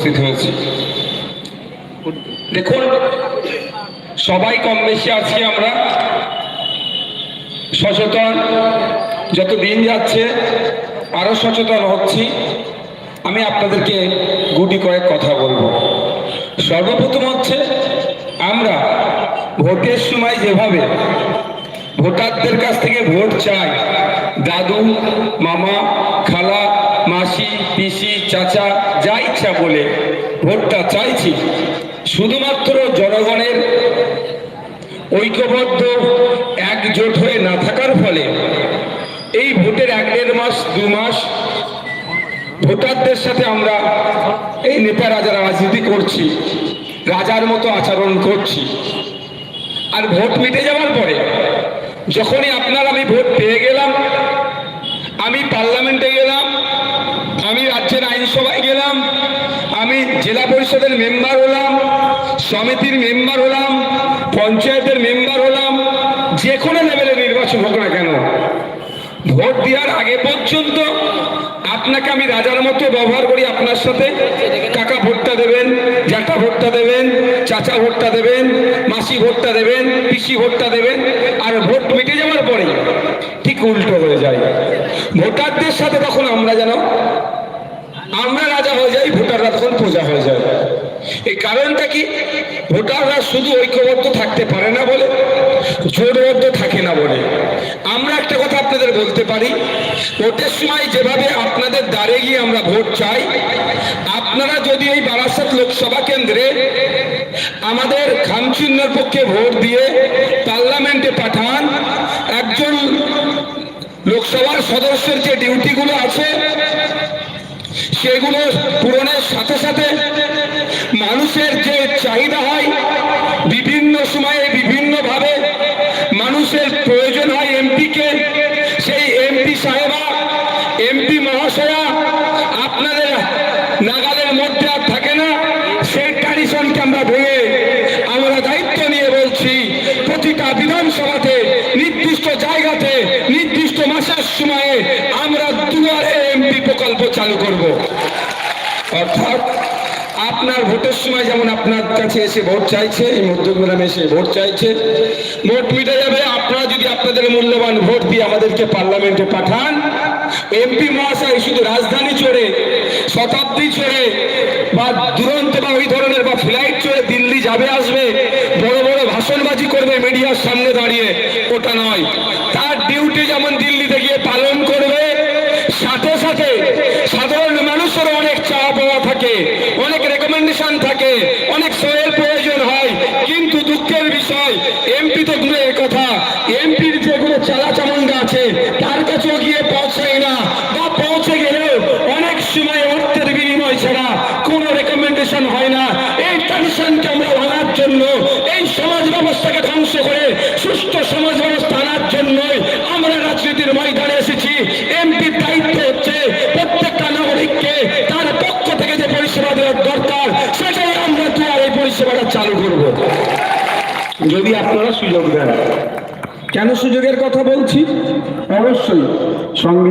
উপস্থিত হয়েছি দেখুন, সবাই কম বেশি আছি আমরা। সচেতন, যত দিন যাচ্ছে, আরও সচেতন হচ্ছি। আমি আপনাদেরকে গুটি কয়েক কথা বলব। সর্বপ্রথম হচ্ছে, আমরা ভোটের সময় যেভাবে ভোটারদের কাছ থেকে ভোট চাই, দাদু, মামা, খালা, মাসি ইচ্ছা বলে ভোটটা চাইছি। শুধুমাত্র জনগণের ঐক্যবদ্ধ, একজোট হয়ে না থাকার ফলে এই ভোটের এক দেড় মাস, দু মাস ভোটারদের সাথে আমরা এই নেতারা যারা রাজনীতি করছি, রাজার মতো আচরণ করছি। আর ভোট মিটে যাওয়ার পরে যখনই আপনার আমি ভোট পেয়ে গেলাম, আমি পার্লামেন্টে গেলাম আমি রাজ্যের আইনসভায় গেলাম আমি জেলা পরিষদের মেম্বার হলাম, সমিতির মেম্বার হলাম, পঞ্চায়েতের মেম্বার হলাম, যে কোনো লেভেলে নির্বাচন হোক না কেন। ভোট দেওয়ার আগে পর্যন্ত আপনাকে আমি রাজার মতো ব্যবহার করি আপনার সাথে। কাকা ভোটটা দেবেন, জ্যাঠা ভোটটা দেবেন, চাচা ভোটটা দেবেন, মাসি ভোটটা দেবেন, পিসি ভোটটা দেবেন, আর ভোট মিটে যাওয়ার পরে ঠিক উল্টো হয়ে যায়। ভোটারদের সাথে তখন আমরা যেন আমরা রাজা হয়ে যাই ভোটাররা তখন প্রজা হয়ে যায় এই কারণটা কি? ভোটাররা শুধু ঐক্যবদ্ধ থাকতে পারে না বলে জোটবদ্ধ থাকে না বলে। আমরা একটা কথা আপনাদের বলতে পারি, ভোটের সময় যেভাবে আপনাদের দ্বারে গিয়ে আমরা ভোট চাই, আপনারা যদি এই বারাসাত লোকসভা কেন্দ্রে আমাদের খামচিহ্নের পক্ষে ভোট দিয়ে পার্লামেন্টে পাঠান, একজন লোকসভার সদস্যের যে ডিউটিগুলো আছে, সেগুলো পূরণের সাথে সাথে মানুষের যে চাহিদা হয়, বিভিন্ন সময়ে বিভিন্নভাবে মানুষের প্রয়োজন হয় এমপিকে। সেই এমপি সাহেবা, এমপি মহাশয়া, আপনাদের নাগালের মধ্যে আর থাকে না। সেই ট্র্যাডিশনকে আমরা ভেঙে আমরা দায়িত্ব নিয়ে বলছি, প্রতিটা বিধানসভাতে, নির্দিষ্ট জায়গাতে, নির্দিষ্ট মাসের সময়ে আমরা দুয়ারে এমপি প্রকল্প চালু করব। অর্থাৎ আপনার ভোটের সময় যেমন আপনার কাছে এসে ভোট চাইছে, এই মধ্যগ্রামে এসে ভোট চাইছে। ভোট মিটে যাবে, আপনারা যদি আপনাদের মূল্যবান ভোট দিয়ে আমাদেরকে পার্লামেন্টে পাঠান, এমপি মহাশয় শুধু রাজধানী চড়ে, শতাব্দী চড়ে, বা দুরন্ত বা ওই ধরনের, বা ফ্লাইট চড়ে দিল্লি যাবে, আসবে, বড় বড় ভাষণবাজি করবে মিডিয়ার সামনে দাঁড়িয়ে, ওটা নয়। কথা এমপির যদি আপনারা সুযোগ দেন। কেন সুযোগের কথা বলছি? অবশ্যই। সংবিধান